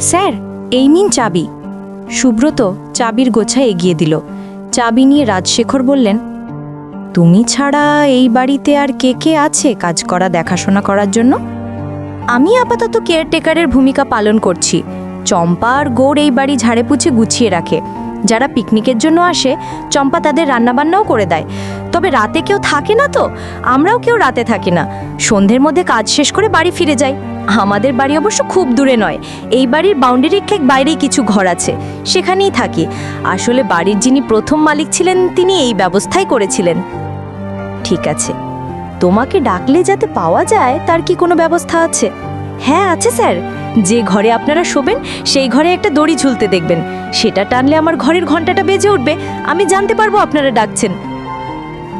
Sir, এই নিন চাবি। সুব্রত চাবির গোছা এগিয়ে দিল। চাবি নিয়ে রাজশেখর বললেন, তুমি ছাড়া এই বাড়িতে আর কে কে আছে কাজ করা, দেখাশোনা করার জন্য? আমি আপাতত কেয়ারটেকারের ভূমিকা পালন করছি। চম্পা আর গৌড় এই বাড়ি ঝাড়ে পুছে গুছিয়ে রাখে। যারা পিকনিকের জন্য আসে, চম্পা তাদের রান্নাবান্নাও করে দেয়। তবে রাতে কেউ থাকে না তো? আমরাও কেউ রাতে থাকি না। সন্ধ্যের মধ্যে কাজ শেষ করে বাড়ি ফিরে যাই। আমাদের বাড়ি অবশ্য খুব দূরে নয়। এই বাড়ির বাউন্ডারির ঠিক বাইরেই কিছু ঘর আছে। সেখানেই থাকি। আসলে বাড়ির যিনি প্রথম মালিক ছিলেন, তিনি এই ব্যবস্থাই করেছিলেন। ঠিক আছে। তোমাকে ডাকলে যাতে পাওয়া যায়, তার কি কোনো ব্যবস্থা আছে? হ্যাঁ আছে স্যার। যে ঘরে আপনারা শোবেন, সেই ঘরে একটা দড়ি ঝুলতে দেখবেন। সেটা টানলে আমার ঘরের ঘন্টাটা বেজে উঠবে। আমি জানতে পারব আপনারা ডাকছেন।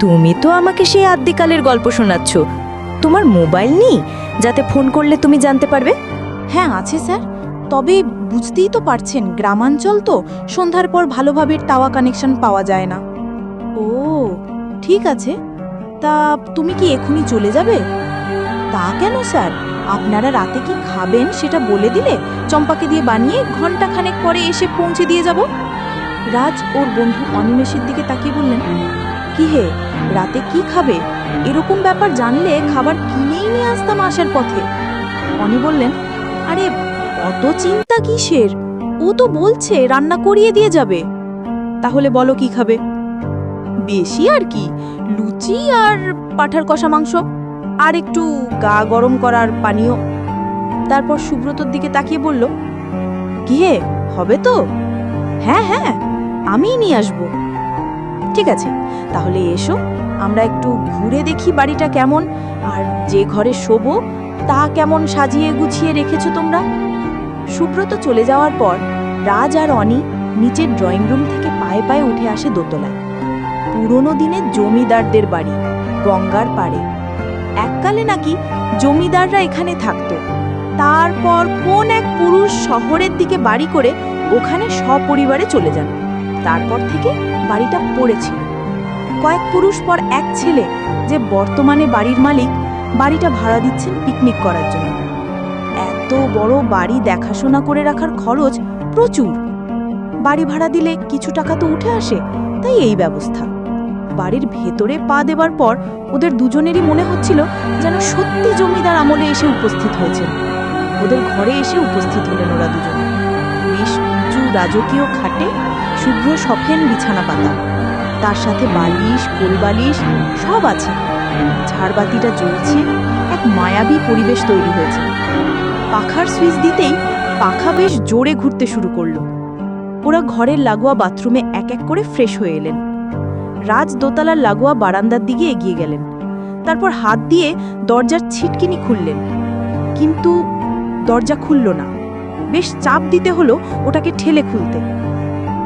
তুমি তো আমাকে সেই আদ্যিকালের গল্প শোনাচ্ছ। তোমার মোবাইল নেই? যাতে ফোন করলে তুমি জানতে পারবে? হ্যাঁ আছে স্যার। তবে বুঝতেই তো পারছেন, গ্রামাঞ্চল তো সন্ধ্যার পর ভালোভাবে টাওয়া কানেকশন পাওয়া যায় না। ও, ঠিক আছে। তা তুমি কি এখনই চলে যাবে? তা কেন স্যার? আপনারা রাতে কি খাবেন সেটা বলে দিলে চম্পাকে দিয়ে বানিয়ে ঘণ্টা খানেক পরে এসে পৌঁছে দিয়ে যাব? রাজ ওর বন্ধু অনিমেষের দিকে তাকিয়ে বললেন কি হে? রাতে কি খাবে? এরকম ব্যাপার জানলে খাবার কিনেই নিয়ে আসতাম আসার পথে। অনি বললেন, আরে, অত চিন্তা কিসের? ও তো বলছে রান্না করিয়ে দিয়ে যাবে। তাহলে বলো কি খাবে? বেশি আর কি, লুচি আর পাঠার কষা মাংস, আর একটু গা গরম করার পানীয়। তারপর সুব্রতর দিকে তাকিয়ে বলল, কি হবে তো? হ্যাঁ হ্যাঁ আমিই নিয়ে আসব। ঠিক আছে, তাহলে এসো, আমরা একটু ঘুরে দেখি বাড়িটা কেমন, আর যে ঘরে শোবো, তা কেমন সাজিয়ে গুছিয়ে রেখেছো তোমরা? সুব্রত চলে যাওয়ার পর, রাজ আর অনি নিচের ড্রয়িং রুম থেকে পায়ে পায়ে উঠে আসে দোতলায়। পুরনো দিনের জমিদারদের বাড়ি, গঙ্গার পাড়ে। এককালে নাকি জমিদাররা এখানে থাকতো। তারপর কোন এক পুরুষ শহরের দিকে বাড়ি করে ওখানে সপরিবারে চলে যান। তারপর থেকে বাড়িটা পড়েছিল। কয়েক পুরুষ পর এক ছেলে যে বর্তমানে বাড়ির মালিক, বাড়িটা ভাড়া দিচ্ছেন পিকনিক করার জন্য। এত বড় বাড়ি দেখাশোনা করে রাখার খরচ প্রচুর। বাড়ি ভাড়া দিলে কিছু টাকা তো উঠে আসে, তাই এই ব্যবস্থা। বাড়ির ভেতরে পা দেবার পর ওদের দুজনেরই মনে হচ্ছিল যেন সত্যি জমিদার আমলে এসে উপস্থিত হয়েছেন। ওদের ঘরে এসে উপস্থিত হলেন ওরা দুজন। বেশ রাজকীয় খাটে শুভ্র সফেন বিছানা পাতা। তার সাথে বালিশ, কোলবালিশ সব আছে। ঝাড়বাতিটা জ্বলছে, এক মায়াবী পরিবেশ তৈরি হয়েছে। পাখার সুইচ দিতেই পাখা বেশ জোরে ঘুরতে শুরু করল। ওরা ঘরের লাগোয়া বাথরুমে এক এক করে ফ্রেশ হয়ে এলেন। রাজ দোতলার লাগোয়া বারান্দার দিকে এগিয়ে গেলেন। তারপর হাত দিয়ে দরজার ছিটকিনি খুললেন। কিন্তু দরজা খুলল না। বেশ চাপ দিতে হলো ওটাকে ঠেলে খুলতে।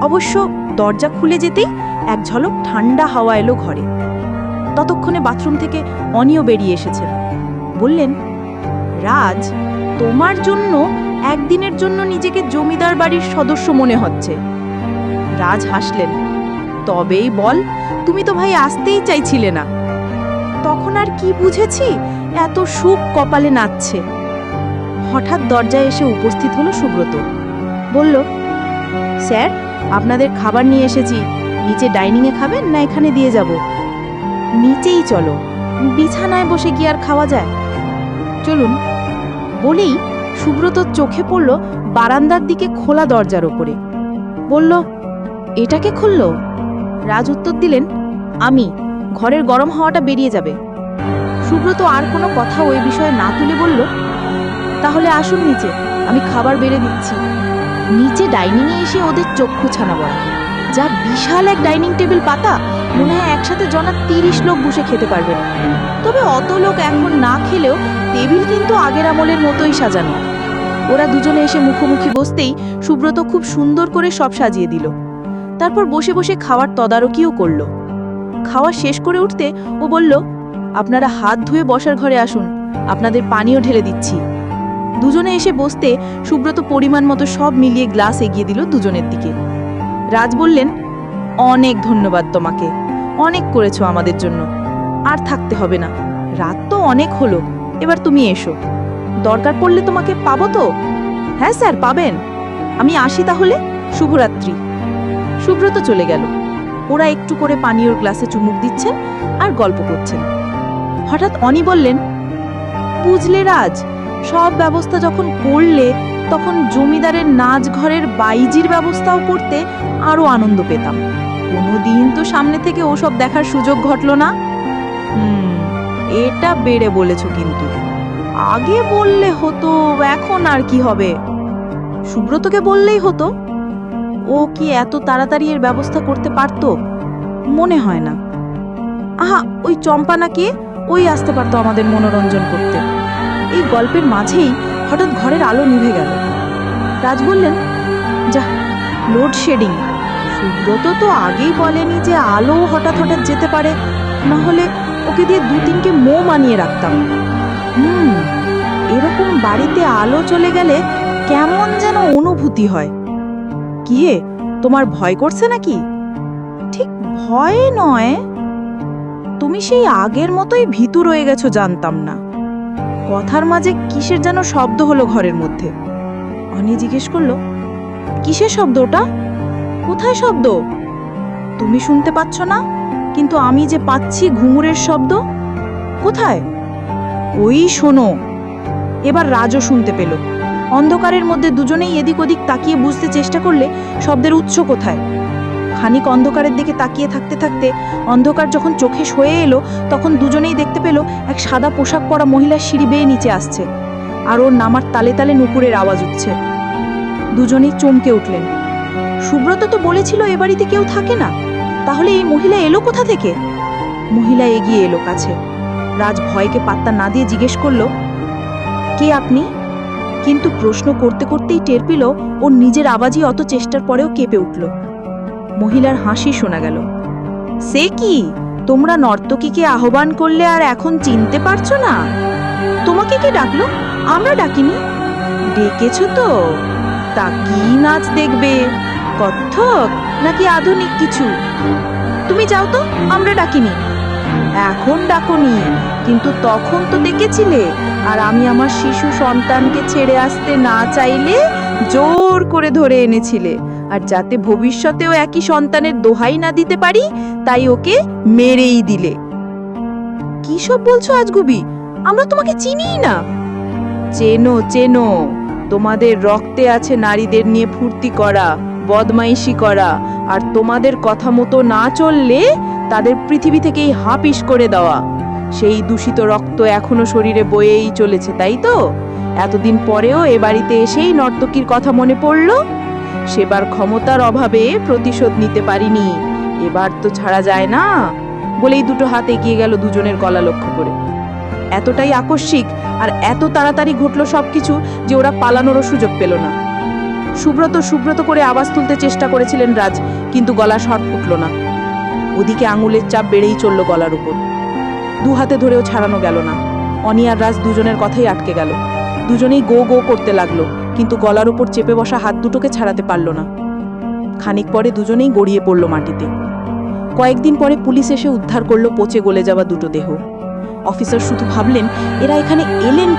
অবশ্য দরজা খুলে যেতেই এক ঝলক ঠান্ডা হাওয়া এলো ঘরে। ততক্ষণে বাথরুম থেকে অনিও বেরিয়ে এসেছে। বললেন, রাজ, তোমার জন্য একদিনের জন্য নিজেকে জমিদার বাড়ির সদস্য মনে হচ্ছে। রাজ হাসলেন, তবেই বল, তুমি তো ভাই আসতেই চাইছিলে না। তখন আর কি বুঝেছি, এত সুখ কপালে নাচছে। হঠাৎ দরজায় এসে উপস্থিত হলো সুব্রত। বলল, স্যার, আপনাদের খাবার নিয়ে এসেছি। নিচে ডাইনিংয়ে খাবেন না এখানে দিয়ে যাব? নিচেই চলো। বিছানায় বসে কি আর খাওয়া যায়? চলুন, বলেই সুব্রত চোখে পড়ল বারান্দার দিকে খোলা দরজার ওপরে। বলল এটাকে খুলল? রাজ উত্তর দিলেন, আমি, ঘরের গরম হাওয়াটা বেরিয়ে যাবে। সুব্রত আর কোনো কথা ওই বিষয়ে না তুলে বলল তাহলে আসুন নিচে, আমি খাবার বেড়ে দিচ্ছি। নিচে ডাইনিংয়ে এসে ওদের চক্ষু ছানা বড়া। যা বিশাল এক ডাইনিং টেবিল পাতা, মনে হয় একসাথে জনা তিরিশ লোক বসে খেতে পারবেন তবে অত লোক এখন না খেলেও টেবিল কিন্তু আগের আমলের মতোই সাজানো। ওরা দুজনে এসে মুখোমুখি বসতেই সুব্রত খুব সুন্দর করে সব সাজিয়ে দিল। তারপর বসে বসে খাওয়ার তদারকিও করল। খাওয়া শেষ করে উঠতে ও বলল, আপনারা হাত ধুয়ে বসার ঘরে আসুন, আপনাদের পানিও ঢেলে দিচ্ছি। দুজনে এসে বসতে সুব্রত পরিমাণ মতো সব মিলিয়ে গ্লাস এগিয়ে দিল দুজনের দিকে। রাজ বললেন, অনেক ধন্যবাদ তোমাকে। অনেক করেছ আমাদের জন্য। আর থাকতে হবে না। রাত তো অনেক হলো। এবার তুমি এসো। দরকার পড়লে তোমাকে পাবো তো? হ্যাঁ স্যার, পাবেন। আমি আসি তাহলে। শুভরাত্রি। সুব্রত চলে গেল। ওরা একটু করে পানীয়র গ্লাসে চুমুক দিচ্ছেন আর গল্প করছেন। হঠাৎ অনি বললেন, বুঝলে রাজ সব ব্যবস্থা যখন করলে, তখন জমিদারের নাচ ঘরের বাইজির ব্যবস্থাও করতে আরও আনন্দ পেতাম। কোনোদিন তো সামনে থেকে ওসব দেখার সুযোগ ঘটলো না। এটা বেড়ে বলেছ কিন্তু। আগে বললে হতো, এখন আর কি হবে? সুব্রতকে বললেই হতো। ও কি এত তাড়াতাড়ি এর ব্যবস্থা করতে পারতো? মনে হয় না। আহা, ওই চম্পা নাকি ওই আসতে পারতো আমাদের মনোরঞ্জন করতে। এই গল্পের মাঝেই হঠাৎ ঘরের আলো নিভে গেল। রাজ বললেন, যা লোডশেডিং সুব্রত তো আগেই বলেনি যে আলো হঠাৎ হঠাৎ যেতে পারে। না হলে ওকে দিয়ে দু তিনকে মো মানিয়ে রাখতাম। হুম, এরকম বাড়িতে আলো চলে গেলে কেমন যেন অনুভূতি হয়। কি হে, তোমার ভয় করছে নাকি? ঠিক ভয় নয়। তুমি সেই আগের মতোই ভীতু রয়ে গেছো, জানতাম না। কথার মাঝে কিসের যেন শব্দ হলো ঘরের মধ্যে? অনি জিজ্ঞেস করল, কিসের শব্দ ওটা? কোথায় শব্দ? তুমি শুনতে পাচ্ছ না, কিন্তু আমি যে পাচ্ছি ঘুঙুরের শব্দ? কোথায়? ওই শোনো। এবার রাজও শুনতে পেল। অন্ধকারের মধ্যে দুজনেই এদিক ওদিক তাকিয়ে বুঝতে চেষ্টা করলে শব্দের উৎস কোথায়? খানিক অন্ধকারের দিকে তাকিয়ে থাকতে থাকতে অন্ধকার যখন চোখে সয়ে এলো, তখন দুজনেই দেখতে পেল এক সাদা পোশাক পরা মহিলা সিঁড়ি বেয়ে নিচে আসছে আর ওর নামার তালে তালে নুপুরের আওয়াজ উঠছে। দুজনেই চমকে উঠলেন। সুব্রত তো বলেছিল এ বাড়িতে কেউ থাকে না। তাহলে এই মহিলা এলো কোথা থেকে? মহিলা এগিয়ে এলো কাছে। রাজ ভয়কে পাত্তা না দিয়ে জিজ্ঞেস করল, কে আপনি? কিন্তু প্রশ্ন করতে করতেই টের পেল, ওর নিজের আওয়াজই অত চেষ্টার পরেও কেঁপে উঠল। মহিলার হাসি শোনা গেল। সে কি? তোমরা নর্তকীকে আহ্বান করলে আর এখন চিনতে পারছ না? তোমাকে কে ডাকলো? আমরা ডাকিনি। ডেকেছ তো। তা কি নাচ দেখবে? কত্থক নাকি আধুনিক কিছু? তুমি যাও তো, আমরা ডাকিনি। এখন ডাকনি, কিন্তু তখন তো ডেকেছিলে। আর আমি আমার শিশু সন্তানকে ছেড়ে আসতে না চাইলে জোর করে ধরে এনেছিলে। আর যাতে ভবিষ্যতেও একই সন্তানের দোহাই না দিতে পারি, তাই ওকে মেরেই দিলে। কি সব বলছো আজগুবি? আমরা তোমাকে চিনিই না। চেনো চেনো, তোমাদের রক্তে আছে নারীদের নিয়ে ফুর্তি করা, বদমাইশি করা, আর তোমাদের কথা মতো না চললে তাদের পৃথিবী থেকেই হাপিস করে দেওয়া। সেই দূষিত রক্ত এখনও শরীরে বয়েই চলেছে, তাই তো? এতদিন পরেও এ বাড়িতে এসেই নর্তকীর কথা মনে পড়ল। সেবার ক্ষমতার অভাবে প্রতিশোধ নিতে পারিনি। এবার তো ছাড়া যায় না। বলেই দুটো হাত এগিয়ে গেল দুজনের গলা লক্ষ্য করে। এতটাই আকস্মিক আর এত তাড়াতাড়ি ঘটলো সবকিছু যে ওরা পালানোরও সুযোগ পেল না। সুব্রত সুব্রত করে আওয়াজ তুলতে চেষ্টা করেছিলেন রাজ, কিন্তু গলা স্বর ফুটল না। ওদিকে আঙুলের চাপ বেড়েই চলল গলার উপর। দু হাতে ধরেও ছাড়ানো গেল না। অনিয়ার রাজ দুজনের কথাই আটকে গেল। দুজনেই গো গো করতে লাগল। কিন্তু গলার উপর চেপে বসা হাত দুটোকে ছাড়াতে পারল না। খানিক পরে দুজনেই গড়িয়ে পড়ল মাটিতে। কয়েকদিন পরে পুলিশ এসে উদ্ধার করল পচে গলে যাওয়া দুটো দেহ। অফিসার শুধু ভাবলেন, এরা এখানে এলেন